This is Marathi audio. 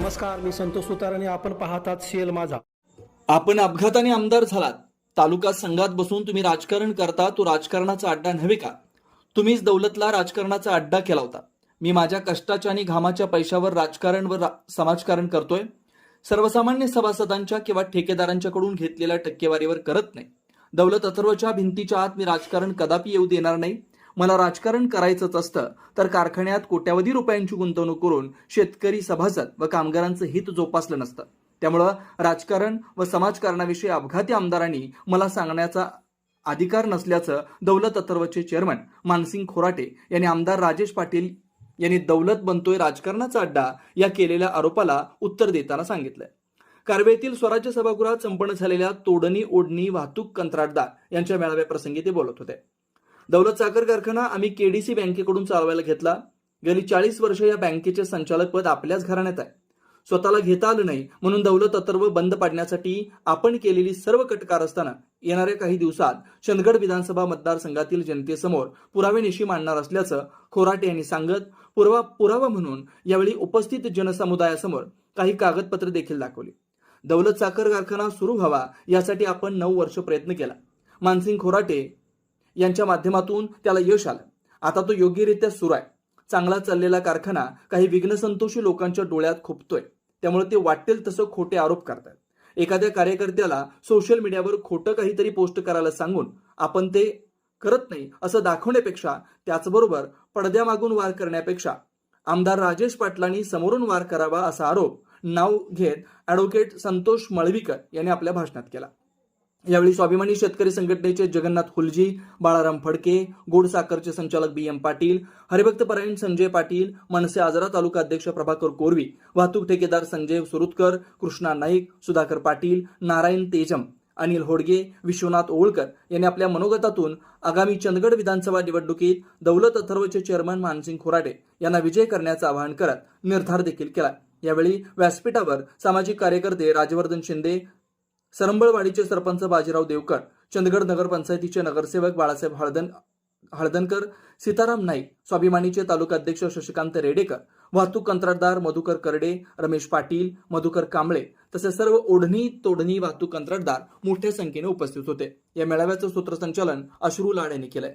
नमस्कार मी संतोष सुतार आणि आपण पाहतात शेल माझा. आपण अपघाताने आमदार झालात. तालुका संघात बसून तुम्ही राजकारण करता तो राजकारणाचा अड्डा नव्हे का? तुम्हीच दौलतला राजकारणाचा अड्डा केला होता. मी माझ्या कष्टाच्या आणि घामाच्या पैशावर राजकारण व रा- समाजकारण करतोय. सर्वसामान्य सभासदांच्या किंवा ठेकेदारांच्याकडून घेतलेल्या टक्केवारीवर करत नाही. दौलत अथर्वच्या भिंतीच्या आत मी राजकारण कदापि येऊ देणार नाही. मला राजकारण करायचंच असतं तर कारखान्यात कोट्यावधी रुपयांची गुंतवणूक करून शेतकरी सभासद व कामगारांचं हित जोपासलं नसतं. त्यामुळं राजकारण व समाजकारणाविषयी अपघाती आमदारांनी मला सांगण्याचा अधिकार नसल्याचं दौलत अथर्वचे चेअरमन मानसिंग खोराटे यांनी आमदार राजेश पाटील यांनी दौलत बनतोय राजकारणाचा अड्डा या केलेल्या आरोपाला उत्तर देताना सांगितलंय. कारवेतील स्वराज्य सभागृहात संपन्न झालेल्या तोडणी ओढणी वाहतूक कंत्राटदार यांच्या मेळाव्याप्रसंगी ते बोलत होते. दौलत साखर कारखाना आम्ही केडीसी बँकेकडून चालवायला घेतला. गेली चाळीस वर्ष या बँकेचे संचालक पद आपल्याच घराण्यात आहे. स्वतःला घेता आलं नाही म्हणून दौलत अथर्व बंद पाडण्यासाठी आपण केलेली सर्व कटकार असताना येणाऱ्या काही दिवसात चंदगड विधानसभा मतदारसंघातील जनतेसमोर पुरावेनिशी मांडणार असल्याचं खोराटे यांनी सांगत पुरावा पुरावा म्हणून यावेळी उपस्थित जनसमुदायासमोर काही कागदपत्रे देखील दाखवली. दौलत साखर कारखाना सुरू व्हावा यासाठी आपण नऊ वर्ष प्रयत्न केला. मानसिंग खोराटे यांच्या माध्यमातून त्याला यश आलं. आता तो योग्यरित्या सुरू आहे. चांगला चाललेला कारखाना काही विघ्नसंतोषी लोकांच्या डोळ्यात खुपतोय. त्यामुळे ते वाटेल तसं खोटे आरोप करतात. एखाद्या कार्यकर्त्याला सोशल मीडियावर खोटं काहीतरी पोस्ट करायला सांगून आपण ते करत नाही असं दाखवण्यापेक्षा त्याचबरोबर पडद्यामागून वार करण्यापेक्षा आमदार राजेश पाटलांनी समोरून वार करावा असा आरोप नाव घेत ॲडव्होकेट संतोष मळवीकर यांनी आपल्या भाषणात केला. यावेळी स्वाभिमानी शेतकरी संघटनेचे जगन्नाथ हुलजी बाळाराम फडके गोड साखरचे संचालक बी एम पाटील हरिभक्त परायण संजय पाटील मनसे आजरा तालुका अध्यक्ष प्रभाकर कोरवी वाहतूक ठेकेदार संजय सुरुतकर कृष्णा नाईक सुधाकर पाटील नारायण तेजम अनिल होडगे विश्वनाथ ओळकर यांनी आपल्या मनोगतातून आगामी चंदगड विधानसभा निवडणुकीत दौलत अथर्वचे चेअरमन मानसिंग खोराटे यांना विजय करण्याचं आवाहन करत निर्धार देखील केला. यावेळी व्यासपीठावर सामाजिक कार्यकर्ते राजवर्धन शिंदे सरंबळवाडीचे सरपंच बाजीराव देवकर चंदगड नगरपंचायतीचे नगरसेवक बाळासाहेब हळदन हळदनकर सीताराम नाईक स्वाभिमानीचे तालुका अध्यक्ष शशिकांत रेडेकर वाहतूक कंत्राटदार मधुकर करडे रमेश पाटील मधुकर कांबळे तसेच सर्व ओढणी तोडणी वाहतूक कंत्राटदार मोठ्या संख्येने उपस्थित होते. या मेळाव्याचं सूत्रसंचालन अश्रू लाड यांनी केलंय.